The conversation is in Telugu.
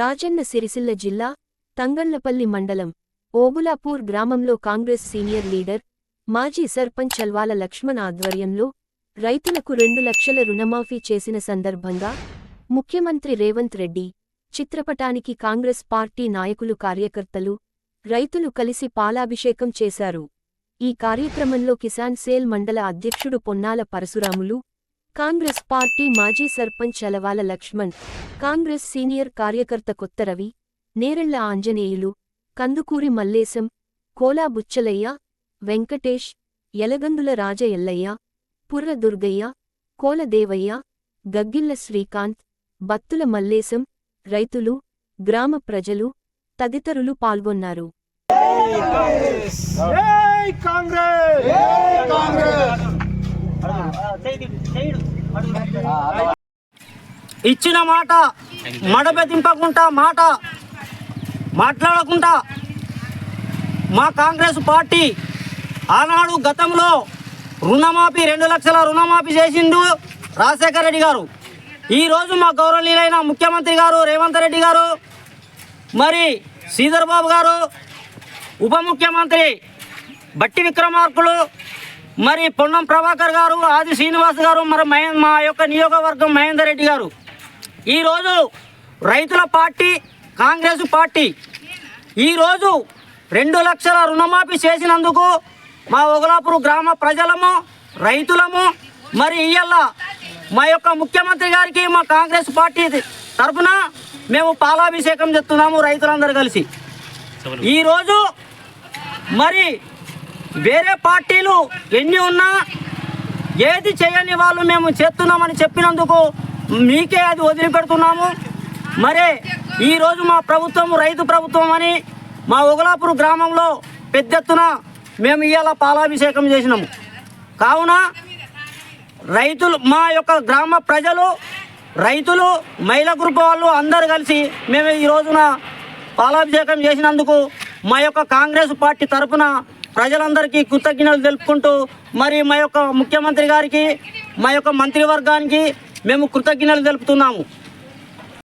రాజన్న సిరిసిల్ల జిల్లా తంగళ్ళపల్లి మండలం ఓబులాపూర్ గ్రామంలో కాంగ్రెస్ సీనియర్ లీడర్ మాజీ సర్పంచ్ చల్వాల లక్ష్మణ్ ఆధ్వర్యంలో రైతులకు రెండు లక్షల రుణమాఫీ చేసిన సందర్భంగా ముఖ్యమంత్రి రేవంత్ రెడ్డి చిత్రపటానికి కాంగ్రెస్ పార్టీ నాయకులు కార్యకర్తలు రైతులు కలిసి పాలాభిషేకం చేశారు. ఈ కార్యక్రమంలో కిసాన్ సేల్ మండల అధ్యక్షుడు పొన్నాల పరశురాములు కాంగ్రెస్ పార్టీ మాజీ సర్పంచ్ అలవాల లక్ష్మణ్ కాంగ్రెస్ సీనియర్ కార్యకర్త కొత్త రవి నేరెళ్ళ ఆంజనేయులు కందుకూరి మల్లేశం కోలా బుచ్చలయ్య వెంకటేష్ ఎలగందుల రాజ ఎల్లయ్య పుర్ర దుర్గయ్య కోలదేవయ్య గగ్గిళ్ళ శ్రీకాంత్ బత్తుల మల్లేశం రైతులు గ్రామ ప్రజలు తదితరులు పాల్గొన్నారు. కాంగ్రెస్! ఇచ్చిన మాట మడబెదింపకుండా మాట మాట్లాడకుండా మా కాంగ్రెస్ పార్టీ ఆనాడు గతంలో రుణమాఫీ రెండు లక్షల రుణమాఫీ చేసిండు రాజశేఖర రెడ్డి గారు. ఈరోజు మా గౌరవనీయులైన ముఖ్యమంత్రి గారు రేవంత్ రెడ్డి గారు మరి శ్రీధర్ బాబు గారు ఉప ముఖ్యమంత్రి బట్టి విక్రమార్కులు మరి పొన్నం ప్రభాకర్ గారు ఆది శ్రీనివాస్ గారు మరి మహే మా యొక్క నియోగవర్గం మహేందర్ రెడ్డి గారు. ఈరోజు రైతుల పార్టీ కాంగ్రెస్ పార్టీ ఈరోజు రెండు లక్షల రుణమాఫీ చేసినందుకు మా ఒగలాపురు గ్రామ ప్రజలము రైతులము మరి ఇయ్యల్ల మా యొక్క ముఖ్యమంత్రి గారికి మా కాంగ్రెస్ పార్టీ తరఫున మేము పాలాభిషేకం చెప్తున్నాము రైతులందరూ కలిసి. ఈరోజు మరి వేరే పార్టీలు ఎన్ని ఉన్నా ఏది చేయని వాళ్ళు మేము చేస్తున్నామని చెప్పినందుకు మీకే అది వదిలిపెడుతున్నాము. మరి ఈరోజు మా ప్రభుత్వం రైతు ప్రభుత్వం అని మా ఒగలాపూర్ గ్రామంలో పెద్ద ఎత్తున మేము ఇవాళ పాలాభిషేకం చేసినాము. కావున రైతులు మా యొక్క గ్రామ ప్రజలు రైతులు మహిళా గ్రూప్ వాళ్ళు అందరు కలిసి మేము ఈ రోజున పాలాభిషేకం చేసినందుకు మా యొక్క కాంగ్రెస్ పార్టీ తరఫున ప్రజలందరికీ కృతజ్ఞతలు తెలుపుకుంటూ మరి మా యొక్క ముఖ్యమంత్రి గారికి మా యొక్క మంత్రివర్గానికి మేము కృతజ్ఞతలు తెలుపుతున్నాము.